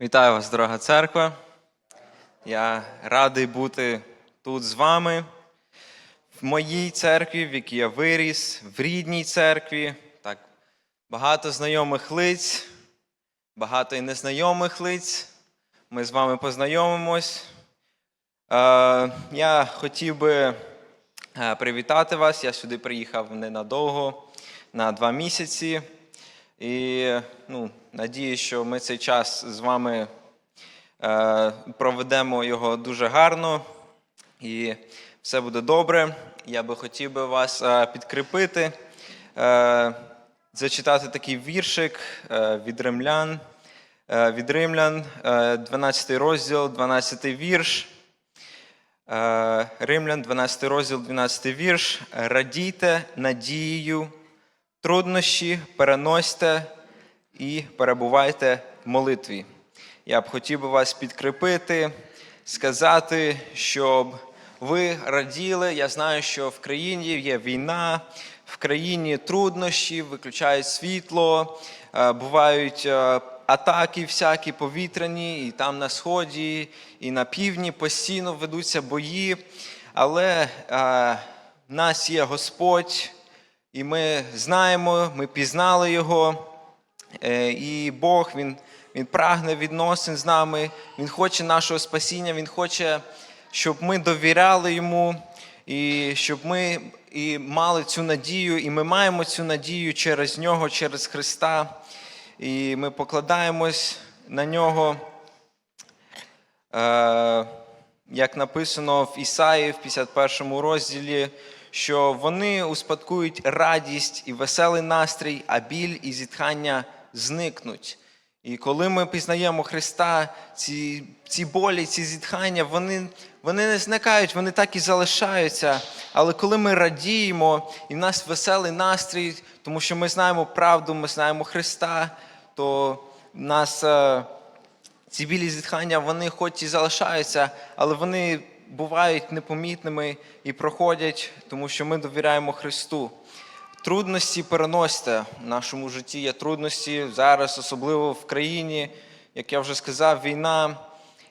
Вітаю вас, дорога церква. Я радий бути тут з вами, в моїй церкві, в якій я виріс, в рідній церкві. Так, багато знайомих лиць, багато і незнайомих лиць. Ми з вами познайомимось. Е, я хотів би е, привітати вас. Я сюди приїхав ненадовго, на два місяці. І ну, надію, що ми цей час з вами е, проведемо його дуже гарно і все буде добре. Я би хотів би вас е, підкріпити, е, зачитати такий віршик е, від римлян, е, від римлян, е, 12 розділ, 12 вірш. Е, Римлян, 12 розділ, 12 вірш. Радійте надією, труднощі переносьте і перебувайте в молитві. Я б хотів би вас підкріпити, сказати, щоб ви раділи. Я знаю, що в країні є війна, в країні труднощі, виключають світло, е, бувають е, атаки всякі повітряні, і там на сході, і на півдні постійно ведуться бої. Але е, нас є Господь, і ми знаємо, ми пізнали Його. Е, І Бог Він, він прагне відносин з нами, Він хоче нашого спасіння, Він хоче, щоб ми довіряли Йому, і щоб ми і мали цю надію, і ми маємо цю надію через Нього, через Христа. І ми покладаємось на нього. Е, як написано в Ісаї в 51 розділі, що вони успадкують радість і веселий настрій, а біль і зітхання зникнуть. І коли ми пізнаємо Христа, ці, ці болі, ці зітхання, вони, вони не зникають, вони так і залишаються. Але коли ми радіємо, і в нас веселий настрій, тому що ми знаємо правду, ми знаємо Христа, то в нас. е, ці білі зітхання, вони хоч і залишаються, але вони бувають непомітними і проходять, тому що ми довіряємо Христу. Трудності переносьте в нашому житті. Є трудності зараз, особливо в країні, як я вже сказав, війна.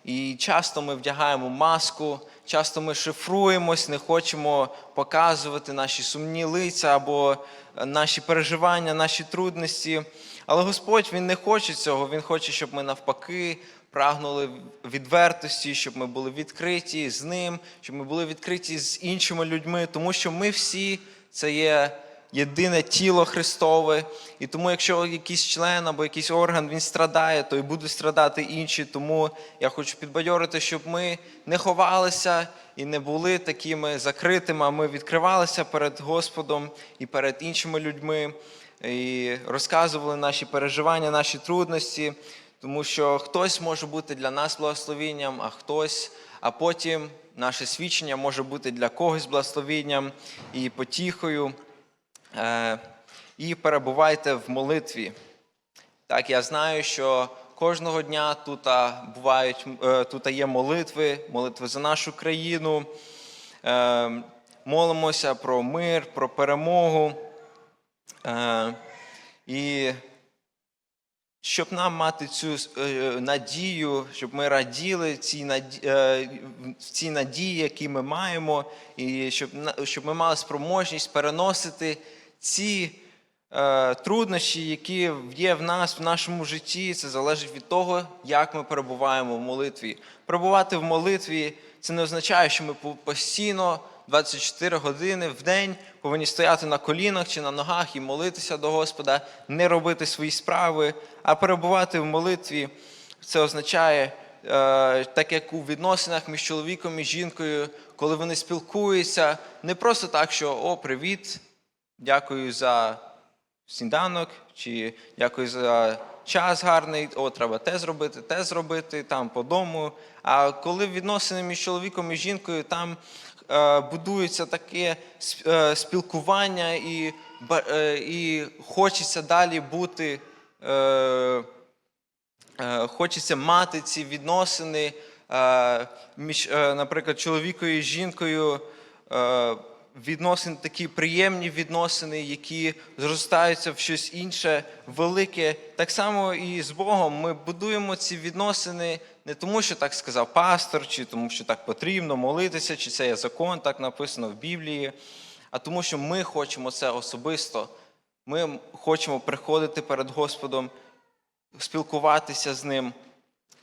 І часто ми вдягаємо маску, часто ми шифруємось, не хочемо показувати наші сумні лиця або е, наші переживання, наші трудності. Але Господь Він не хоче цього. Він хоче, щоб ми навпаки прагнули відвертості, щоб ми були відкриті з ним, щоб ми були відкриті з іншими людьми, тому що ми всі це є єдине тіло Христове. І тому, якщо якийсь член або якийсь орган він страдає, то і будуть страдати інші. Тому я хочу підбадьорити, щоб ми не ховалися і не були такими закритими, а ми відкривалися перед Господом і перед іншими людьми, і розказували наші переживання, наші трудності. Тому що хтось може бути для нас благословенням, а хтось, а потім наше свідчення може бути для когось благословенням і потіхою. Е, І перебувайте в молитві. Так, я знаю, що кожного дня тут бувають, е, тут є молитви, молитви за нашу країну. Е, Молимося про мир, про перемогу. І щоб нам мати цю е, надію, щоб ми раділи цій наді... е, в надії, які ми маємо, і щоб, щоб ми мали спроможність переносити ці е, труднощі, які є в нас в нашому житті. Це залежить від того, як ми перебуваємо в молитві. Перебувати в молитві це не означає, що ми постійно 24 години в день повинні стояти на колінах чи на ногах і молитися до Господа, не робити свої справи, а перебувати в молитві. Це означає, е, так як у відносинах між чоловіком і жінкою, коли вони спілкуються, не просто так, що о, привіт, дякую за сніданок, чи дякую за час гарний, о, треба те зробити, те зробити, там по дому. А коли відносини між чоловіком і жінкою, там будується таке е, спілкування і, е, і хочеться далі бути. Е, Е, хочеться мати ці відносини е, між, е, наприклад, чоловікою і жінкою. Відносини такі приємні відносини, які зростаються в щось інше, велике. Так само і з Богом ми будуємо ці відносини не тому, що так сказав пастор, чи тому, що так потрібно молитися, чи це є закон, так написано в Біблії, а тому, що ми хочемо це особисто. Ми хочемо приходити перед Господом, спілкуватися з ним.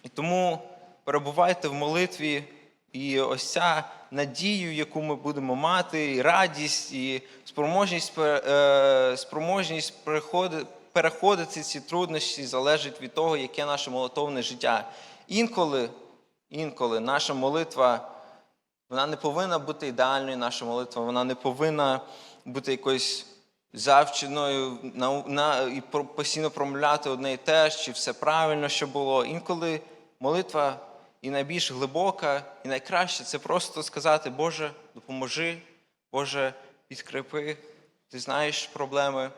І тому перебувайте в молитві, і ось ця надію, яку ми будемо мати, і радість, і спроможність, е, спроможність переходи- переходити ці труднощі залежить від того, яке наше молитовне життя. Інколи, інколи наша молитва вона не повинна бути ідеальною, наша молитва, вона не повинна бути якоюсь завченою на, на, і постійно промовляти одне і те ж, чи все правильно, що було. Інколи молитва і найбільш глибока, і найкраще це просто сказати, Боже, допоможи, Боже, підкріпи, ти знаєш проблеми.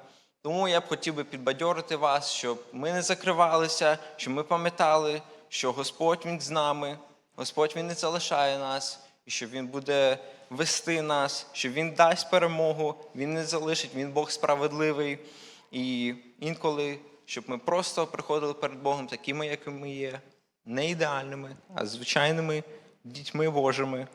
Тому я б хотів би підбадьорити вас, щоб ми не закривалися, щоб ми пам'ятали, що Господь Він з нами, Господь Він не залишає нас, і що Він буде вести нас, що Він дасть перемогу, Він не залишить, Він Бог справедливий. І інколи, щоб ми просто приходили перед Богом такими, якими ми є, не ідеальними, а звичайними дітьми Божими.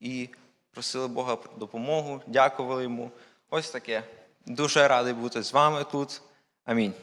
І просили Бога про допомогу, дякували йому. Ось таке. Дуже радий бути з вами тут. Амінь.